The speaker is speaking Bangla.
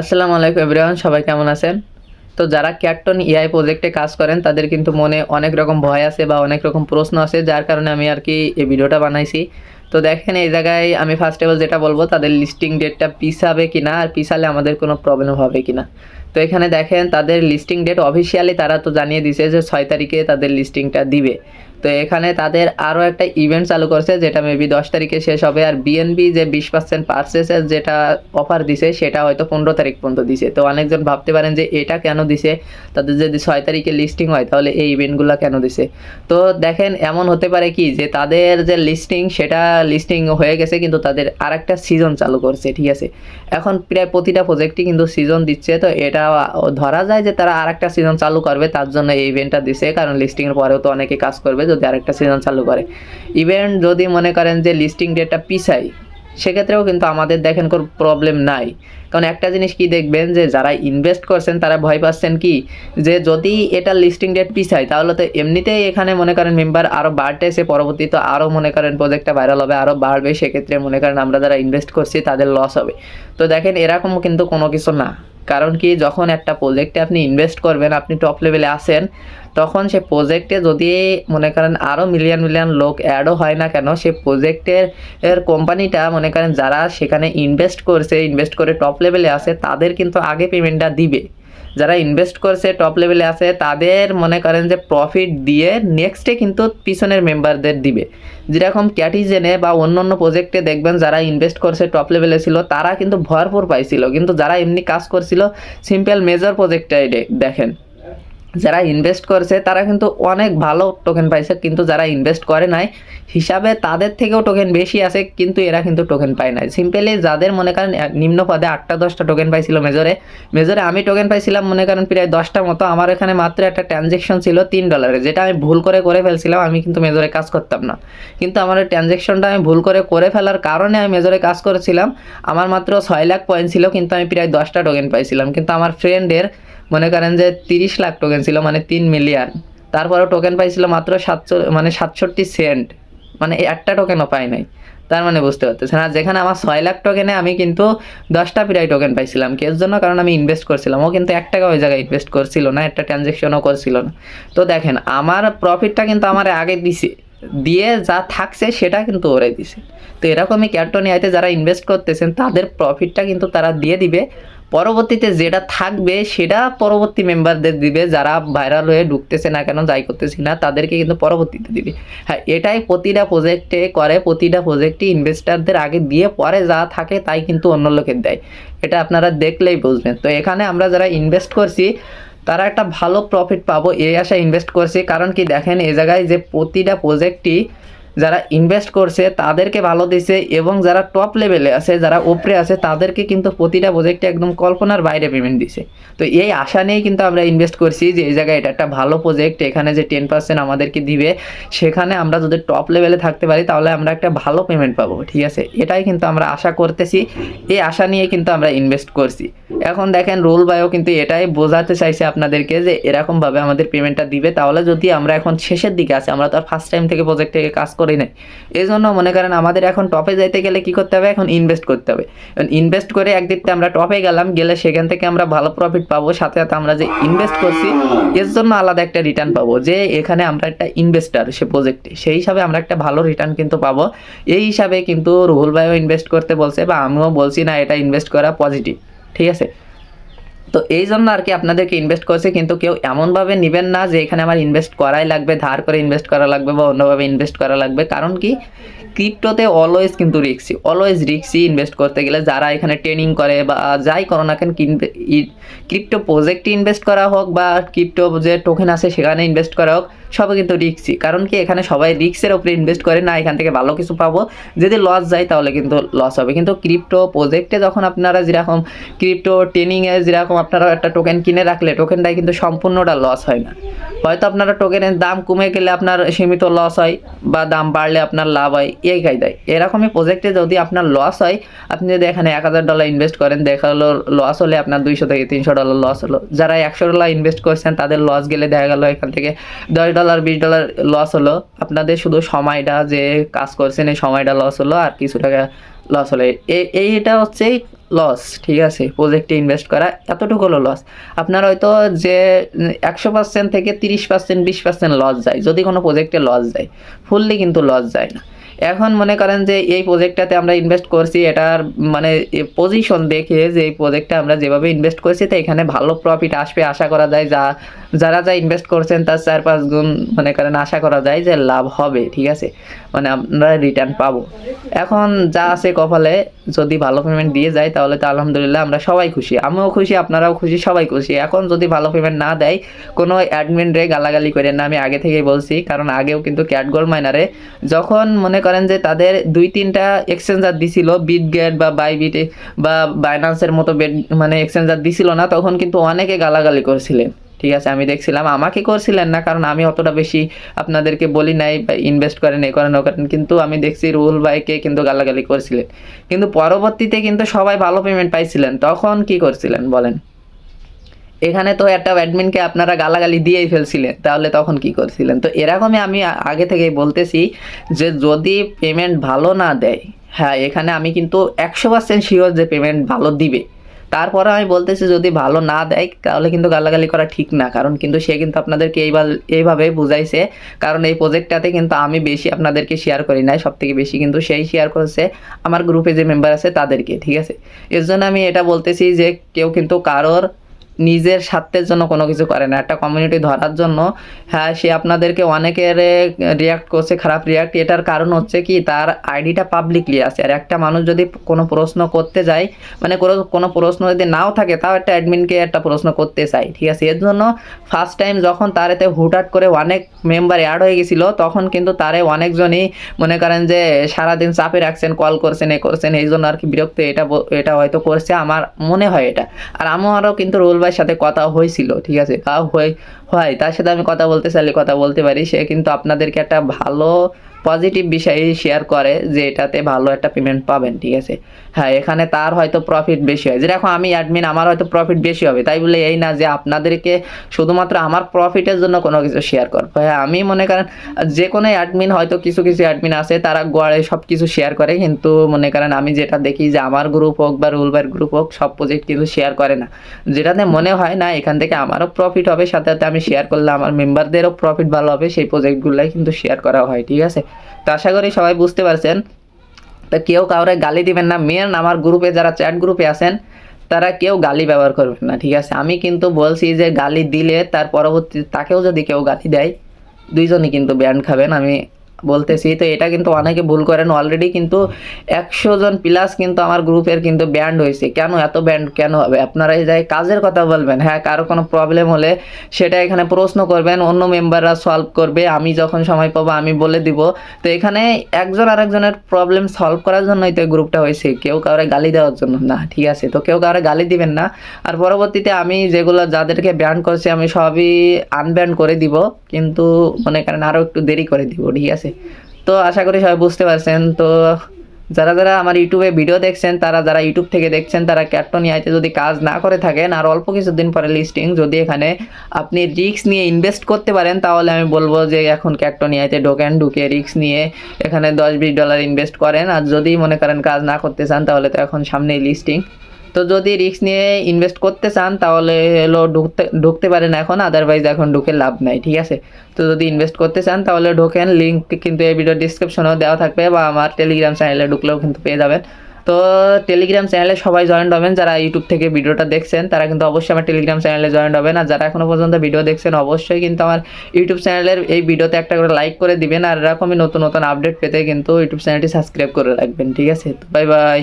আসসালামু আলাইকুম এভরিওয়ান, সবাই কেমন আছেন? তো যারা ক্যাটটন ইআই প্রজেক্টে কাজ করেন, তাদের কিন্তু মনে অনেক রকম ভয় আছে বা অনেক রকম প্রশ্ন আছে, যার কারণে আমি আর কি এই ভিডিওটা বানাইছি। তো দেখেন, এই জায়গায় আমি ফার্স্ট অফ অল যেটা বলব, তাদের লিস্টিং ডেটটা পিছাবে কিনা আর পিছালে আমাদের কোনো প্রবলেম হবে কি না তো এখানে দেখেন, তাদের লিস্টিং ডেট অফিসিয়ালি তারা তো জানিয়ে দিছে যে ছয় তারিখে তাদের লিস্টিংটা দিবে। তো এখানে তাদের আরও একটা ইভেন্ট চালু করছে, যেটা মেবি দশ তারিখে শেষ হবে। আর বিএনবি যে বিশ পার্সেন্ট পার্সেসের যেটা অফার দিছে, সেটা হয়তো পনেরো তারিখ পর্যন্ত দিছে। তো অনেকজন ভাবতে পারেন যে এটা কেন দিছে? তাদের যদি ছয় তারিখে লিস্টিং হয়, তাহলে এই ইভেন্টগুলো কেন দিছে? তো দেখেন, এমন হতে পারে কি যে তাদের যে লিস্টিং সেটা লিস্টিং হয়ে গেছে, কিন্তু তাদের আরেকটা সিজন চালু করছে, ঠিক আছে? এখন প্রায় প্রতিটা প্রজেক্টই কিন্তু সিজন দিচ্ছে। তো এটা ধরা যায় যে তারা আরেকটা সিজন চালু করবে, তার জন্য এই ইভেন্টটা দিছে। কারণ লিস্টিংয়ের পরেও তো অনেকে কাজ করবে। যদি আরেকটা সিজন চালু করে। ইভেন্ট যদি মনে করেন যে লিস্টিং ডেটটা পিছাই, সেক্ষেত্রেও কিন্তু আমাদের দেখেন কোনো প্রবলেম নাই। কারণ একটা জিনিস কি দেখবেন যে, যারা ইনভেস্ট করছেন, তারা ভয় পাচ্ছেন কি? যে যদি এটা লিস্টিং ডেট পিছায় তাহলে তো এমনিতেই এখানে মনে করেন মেম্বার আরও বাড়তেছে পরবর্তীতে আরও মনে করেন প্রজেক্টটা ভাইরাল হবে আরও বাড়বে। সেক্ষেত্রে মনে করেন আমরা যারা ইনভেস্ট করছি, তাদের লস হবে। তো দেখেন এরকম কিন্তু কোনো কিছু না। কারণ কি, যখন একটা প্রজেক্টে আপনি ইনভেস্ট করবেন, আপনি টপ লেভেলে আসেন তখন সে প্রজেক্টে যদি মনে করেন আরও মিলিয়ন মিলিয়ন লোক অ্যাডও হয় না কেন, সে প্রজেক্টের এর কোম্পানিটা মনে করেন যারা সেখানে ইনভেস্ট করছে ইনভেস্ট করে টপ লেভেলে আসে তাদের কিন্তু আগে পেমেন্টটা দিবে। যারা ইনভেস্ট করছে টপ লেভেলে আছে, তাদের মনে করেন যে প্রফিট দিয়ে নেক্সটে কিন্তু পিছনের মেম্বারদের দিবে। যেরকম ক্যাটিজেনে বা অন্য অন্য প্রজেক্টে দেখবেন যারা ইনভেস্ট করছে টপ লেভেলে ছিল, তারা কিন্তু ভরপুর পাইছিল। কিন্তু যারা এমনি কাজ করছিল সিম্পল মেজর প্রজেক্টে দেখেন। যারা ইনভেস্ট করছে, তারা কিন্তু অনেক ভালো টোকেন পাইছে, কিন্তু যারা ইনভেস্ট করে নাই, হিসাবে তাদের থেকেও টোকেন বেশি আছে, কিন্তু এরা কিন্তু টোকেন পায় নাই। সিম্পলি যাদের মনে করেন নিম্ন পদে আটটা, দশটা টোকেন পাইছিল মেজরে মেজরে আমি টোকেন পাইছিলাম, মনে করেন প্রায় দশটা মতো, আমার এখানে মাত্র একটা ট্রানজেকশন ছিল তিন ডলারে যেটা আমি ভুল করে করে ফেলছিলাম, আমি কিন্তু মেজরে কাজ করতাম না। কিন্তু আমার ট্রানজেকশনটা আমি ভুল করে করে ফেলার কারণে আমি মেজরে কাজ করেছিলাম, আমার মাত্র ছয় লাখ পয়েন্ট ছিল, কিন্তু আমি প্রায় দশটা টোকেন পাইছিলাম। কিন্তু আমার ফ্রেন্ডের মনে করেন যে তিরিশ লাখ টোকেন ছিল মানে তিন মিলিয়ন তারপরেও টোকেন পাইছিল মাত্র সাতশো মানে সাতষট্টি সেন্ট মানে একটা টোকেনও পাই নাই। তার মানে বুঝতে পারতেছেন। আর যেখানে আমার ছয় লাখ টোকেনে আমি কিন্তু দশটা প্রায় টোকেন পাইছিলাম। কের জন্য? কারণ আমি ইনভেস্ট করছিলাম। ও কিন্তু এক টাকা ওই জায়গায় ইনভেস্ট করছিল না, একটা ট্রানজেকশনও করছিল না। তো দেখেন, আমার প্রফিটটা কিন্তু আমার আগে দিছে। দিয়ে যা থাকছে সেটা কিন্তু ওরে দিছে। তো এরকমই ক্যাটনিয়াতে যারা ইনভেস্ট করতেছেন, তাদের প্রফিটটা কিন্তু তারা দিয়ে দিবে। পরবর্তীতে যেটা থাকবে, সেটা পরবর্তী মেম্বারদের দিবে, যারা ভাইরাল হয়ে ঢুকতেছে না কেন, যাই করতেছি না, তাদেরকে কিন্তু পরবর্তীতে দিবে। হ্যাঁ এটাই প্রতিটা প্রজেক্টে করে, প্রতিটা প্রজেক্টে ইনভেস্টারদের আগে দিয়ে পরে যা থাকে তাই কিন্তু অন্য লোকের দেয়। এটা আপনারা দেখলেই বুঝবেন। তো এখানে আমরা যারা ইনভেস্ট করছি, তারা একটা ভালো প্রফিট পাবো, এই আশা ইনভেস্ট করছে। কারণ কি দেখেন, এই জায়গায় যে প্রতিটা প্রজেক্টই যারা ইনভেস্ট করছে, তাদেরকে ভালো দিছে এবং যারা টপ লেভেলে আছে, যারা উপরে আছে, তাদেরকে কিন্তু প্রতিটা প্রজেক্টে একদম কল্পনার বাইরে পেমেন্ট দিছে। তো এই আশা নিয়েই কিন্তু আমরা ইনভেস্ট করছি যে এই জায়গায় এটা একটা ভালো প্রজেক্ট এখানে যে টেন পার্সেন্ট আমাদেরকে দিবে, সেখানে আমরা যদি টপ লেভেলে থাকতে পারি, তাহলে আমরা একটা ভালো পেমেন্ট পাবো, ঠিক আছে? এটাই কিন্তু আমরা আশা করতেছি, এই আশা নিয়ে কিন্তু আমরা ইনভেস্ট করছি। এখন দেখেন, রোল বায়ও কিন্তু এটাই বোঝাতে চাইছে আপনাদেরকে যে এরকমভাবে আমাদের পেমেন্টটা দিবে, তাহলে যদি আমরা এখন শেষের দিকে আছি, আমরা তো আর ফার্স্ট টাইম থেকে প্রজেক্ট থেকে কাজ করি নাই। এই জন্য মনে করেন আমাদের এখন টপে যাইতে গেলে কি করতে হবে? এখন ইনভেস্ট করতে হবে। ইনভেস্ট করে একদিকতে আমরা টপে গেলাম, গেলে সেখান থেকে আমরা ভালো প্রফিট পাবো, সাথে সাথে আমরা যে ইনভেস্ট করছি, এর জন্য আলাদা একটা রিটার্ন পাবো। যে এখানে আমরা একটা ইনভেস্টার সে প্রজেক্টে সেই হিসাবে আমরা একটা ভালো রিটার্ন কিন্তু পাবো। এই হিসাবে কিন্তু রুহুল ভাইও ইনভেস্ট করতে বলছে বা আমিও বলছি না এটা ইনভেস্ট করা পজিটিভ ঠিক আছে? তো এই জন্য আর কি আপনাদেরকে ইনভেস্ট করছে, কিন্তু কেউ এমনভাবে নেবেন না যে এখানে আমার ইনভেস্ট করাই লাগবে, ধার করে ইনভেস্ট করা লাগবে বা অন্যভাবে ইনভেস্ট করা লাগবে। কারণ কি? ক্রিপ্টোতে অলওয়েজ কিন্তু রিক্সি অলওয়েজ রিক্সি ইনভেস্ট করতে গেলে যারা এখানে ট্রেনিং করে বা যাই করো না কেন ক্রিপ্টো প্রজেক্টে ইনভেস্ট করা হোক বা ক্রিপ্টো যে টোকেন আছে সেখানে ইনভেস্ট করা হোক, সবই কিন্তু রিক্সি কারণ কি? এখানে সবাই রিক্সের ওপরে ইনভেস্ট করে, না এখান থেকে ভালো কিছু পাবো। যদি লস যায় তাহলে কিন্তু লস হবে। কিন্তু ক্রিপ্টো প্রজেক্টে যখন আপনারা যেরকম ক্রিপ্টো ট্রেনিংয়ে যেরকম আপনারা একটা টোকেন কিনে রাখলে টোকেনটাই কিন্তু সম্পূর্ণটা লস হয় না। হয়তো আপনারা টোকেনের দাম কমে গেলে আপনার সীমিত লস হয় বা দাম বাড়লে আপনার লাভ হয়, এই কায়দায়। এরকমই প্রজেক্টে যদি আপনার লস হয়, আপনি যদি এখানে এক হাজার ডলার ইনভেস্ট করেন, দেখা গেলো লস হলে আপনার দুইশো থেকে তিনশো ডলার লস হলো। যারা একশো ডলার ইনভেস্ট করছেন, তাদের লস গেলে দেখা গেলো এখান থেকে দশ ডলার বিশ ডলার লস হলো। আপনাদের শুধু সময়টা যে কাজ করছেন, এই সময়টা লস হলো, আর কিছু টাকা লস হলে। এ- এইটা হচ্ছে লস ঠিক আছে? প্রজেক্টে ইনভেস্ট করা, এতটুকু হলো লস আপনার হয়তো যে একশো পার্সেন্ট থেকে তিরিশ পার্সেন্ট বিশ পার্সেন্ট লস যায়, যদি কোনো প্রজেক্টে লস যায়। ফুললি কিন্তু লস যায় না। এখন মনে করেন যে এই প্রজেক্টটাতে আমরা ইনভেস্ট করছি, এটার মানে পজিশন দেখে যে এই প্রজেক্টটা আমরা যেভাবে ইনভেস্ট করছি, তো এখানে ভালো প্রফিট আসবে, আশা করা যায় যা যারা যা ইনভেস্ট করছেন তার চার পাঁচ গুণ মনে করেন আশা করা যায় যে লাভ হবে, ঠিক আছে? মানে আমরা রিটার্ন পাবো। এখন যা আছে কপালে, যদি ভালো পেমেন্ট দিয়ে যায় তাহলে তো আলহামদুলিল্লাহ আমরা সবাই খুশি। আমিও খুশি, আপনারাও খুশি, সবাই খুশি। এখন যদি ভালো পেমেন্ট না দেয়, কোনো অ্যাডমিন রে গালাগালি করেন না, আমি আগে থেকেই বলছি, কারণ আগেও কিন্তু ক্যাট গোল্ড মাইনারে যখন মনে করেন যে তাদের দুই তিনটা এক্সচেঞ্জার দিছিল বিট গেট বা বাইবিটে বা বাইনান্সের মতো মানে এক্সচেঞ্জার দিছিল না, তখন কিন্তু অনেকে গালাগালি করছিলেন। ঠিক আছে, আমি দেখছিলাম। আমাকে করছিলেন না, কারণ আমি অতটা বেশি আপনাদেরকে বলি নাই ইনভেস্ট করেন, এ করেন, ও করেন, কিন্তু আমি দেখছি রুহুল ভাইকে কিন্তু গালাগালি করছিলেন। কিন্তু পরবর্তীতে কিন্তু সবাই ভালো পেমেন্ট পাইছিলেন। তখন কি করছিলেন বলেন? এখানে তো একটা অ্যাডমিনকে আপনারা গালাগালি দিয়েই ফেলছিলেন, তাহলে তখন কি করছিলেন? তো এরকমই আমি আগে থেকেই বলতেছি যে যদি পেমেন্ট ভালো না দেয় হ্যাঁ এখানে আমি কিন্তু একশো পার্সেন্ট শিওর যে পেমেন্ট ভালো দিবে। তারপরে আমি বলতেছি, যদি ভালো না দেয়, তাহলে কিন্তু গালাগালি করা ঠিক না। কারণ কিন্তু সে কিন্তু আপনাদেরকে এইবার এইভাবে বুঝাইছে। কারণ এই প্রজেক্টটাতে কিন্তু আমি বেশি আপনাদেরকে শেয়ার করি নাই সব থেকে বেশি কিন্তু সেই শেয়ার করেছে আমার গ্রুপে যে মেম্বার আছে তাদেরকে, ঠিক আছে? এর জন্য আমি এটা বলতেছি যে, কেউ কিন্তু কারোর নিজের স্বার্থের জন্য কোনো কিছু করে না। একটা কমিউনিটি ধরার জন্য হ্যাঁ সে আপনাদেরকে অনেকের রিয়াক্ট করছে, খারাপ রিয়াক্ট এটার কারণ হচ্ছে কি, তার আইডিটা পাবলিকলি আছে। আর একটা মানুষ যদি কোনো প্রশ্ন করতে যায় মানে কোনো কোনো প্রশ্ন যদি নাও থাকে, তাও একটা অ্যাডমিনকে একটা প্রশ্ন করতে চাই ঠিক আছে? এর জন্য ফার্স্ট টাইম যখন তার এতে হুটহাট করে অনেক মেম্বার অ্যাড হয়ে গেছিল, তখন কিন্তু তারে অনেকজনই মনে করেন যে, সারাদিন চাপে রাখছেন কল করছেন, এ করছেন, এই জন্য আর কি বিরক্ত এটা এটা হয়তো করছে। আমার মনে হয় এটা। আর আমারও কিন্তু রুল ভাইয়ের সাথে কথা হয়েছিল, ঠিক আছে? হয় হয়, তার সাথে আমি কথা বলতে চাইলে কথা বলতে পারি, সে কিন্তু আপনাদেরকে একটা ভালো পজিটিভ বিষয় শেয়ার করে যে এটাতে ভালো একটা পেমেন্ট পাবেন, ঠিক আছে? হ্যাঁ এখানে তার হয়তো প্রফিট বেশি হয়। যেরকম আমি অ্যাডমিন আমার হয়তো প্রফিট বেশি হবে। তাই বলে এই না যে আপনাদেরকে শুধুমাত্র আমার প্রফিটের জন্য কোনো কিছু শেয়ার করব। হ্যাঁ আমি মনে করেন, যে কোনো অ্যাডমিন হয়তো কিছু কিছু অ্যাডমিন আছে, তারা গড়ে সব কিছু শেয়ার করে। কিন্তু মনে করেন, আমি যেটা দেখি যে আমার গ্রুপ হোক বা রুলবার গ্রুপ হোক, সব প্রজেক্ট কিন্তু শেয়ার করে না। যেটাতে মনে হয় না, এখান থেকে আমারও প্রফিট হবে, সাথে সাথে আমি শেয়ার করলে আমার মেম্বারদেরও প্রফিট ভালো হবে, সেই প্রজেক্টগুলোই কিন্তু শেয়ার করা হয়, ঠিক আছে? তো আশা করি সবাই বুঝতে পারছেন। তো কেউ কাউরে গালি দিবেন না। মেন আমার গ্রুপে যারা চ্যাট গ্রুপে আছেন, তারা কেউ গালি ব্যবহার করবেন না, ঠিক আছে? আমি কিন্তু বলছি যে গালি দিলে তার পরবর্তী তাকেও যদি কেউ গালি দেয়, দুইজনই কিন্তু ব্যান্ড খাবেন। আমি বলতেছি। তো এটা কিন্তু অনেকে ভুল করেন। অলরেডি কিন্তু একশো জন প্লাস কিন্তু আমার গ্রুপের কিন্তু ব্যান্ড হয়েছে। কেন এত ব্যান্ড কেন হবে? আপনারা এই যায় কাজের কথা বলবেন। হ্যাঁ কারও কোনো প্রবলেম হলে সেটা এখানে প্রশ্ন করবেন, অন্য মেম্বাররা সলভ করবে। আমি যখন সময় পাবো, আমি বলে দিব। তো এখানে একজন আরেকজনের প্রবলেম সলভ করার জন্যই তো গ্রুপটা হয়েছে। কেউ কাউরে গালি দেওয়ার জন্য। না, ঠিক আছে। তো কেউ কাউরে গালি দিবেন না। আর পরবর্তীতে আমি যেগুলো যাদেরকে ব্যান্ড করছি, আমি সবই আনব্যান্ড করে দিব। কিন্তু মনে করেন আরও একটু দেরি করে দিব, ঠিক আছে? তো আশা করি সবাই বুঝতে পারছেন। তো যারা যারা আমার ইউটিউবে ভিডিও দেখছেন, তারা যারা ইউটিউব থেকে দেখছেন, তারা ক্যাপ্টন আইতে যদি কাজ না করে থাকেন, আর অল্প কিছুদিন পরে লিস্টিং যদি এখানে আপনি রিক্স নিয়ে ইনভেস্ট করতে পারেন, তাহলে আমি বলব যে এখন ক্যাপ্টন আইতে ঢোকেন, ঢুকে রিক্স নিয়ে এখানে দশ বিশ ডলার ইনভেস্ট করেন। আর যদি মনে করেন কাজ না করতে চান, তাহলে তো এখন সামনেই লিস্টিং তো যদি রিস্ক নিয়ে ইনভেস্ট করতে চান, তাহলে হলো ঢুকতে ঢুকতে পারেন এখন আদারওয়াইজ এখন ঢুকে লাভ নাই, ঠিক আছে? তো যদি ইনভেস্ট করতে চান, তাহলে ঢোকেন লিঙ্ক কিন্তু এই ভিডিও ডিসক্রিপশনেও দেওয়া থাকবে, বা আমার টেলিগ্রাম চ্যানেলে ঢুকলেও কিন্তু পেয়ে যাবেন। তো টেলিগ্রাম চ্যানেলে সবাই জয়েন্ট হবেন, যারা ইউটিউব থেকে ভিডিওটা দেখছেন, তারা কিন্তু অবশ্যই আমার টেলিগ্রাম চ্যানেলে জয়েন্ট হবেন, আর যারা এখনও পর্যন্ত ভিডিও দেখছেন, অবশ্যই কিন্তু আমার ইউটিউব চ্যানেলের এই ভিডিওতে একটা করে লাইক করে দিবেন, আর এরকমই নতুন নতুন আপডেট পেতে কিন্তু ইউটিউব চ্যানেলটি সাবস্ক্রাইব করে রাখবেন, ঠিক আছে? তো বাই বাই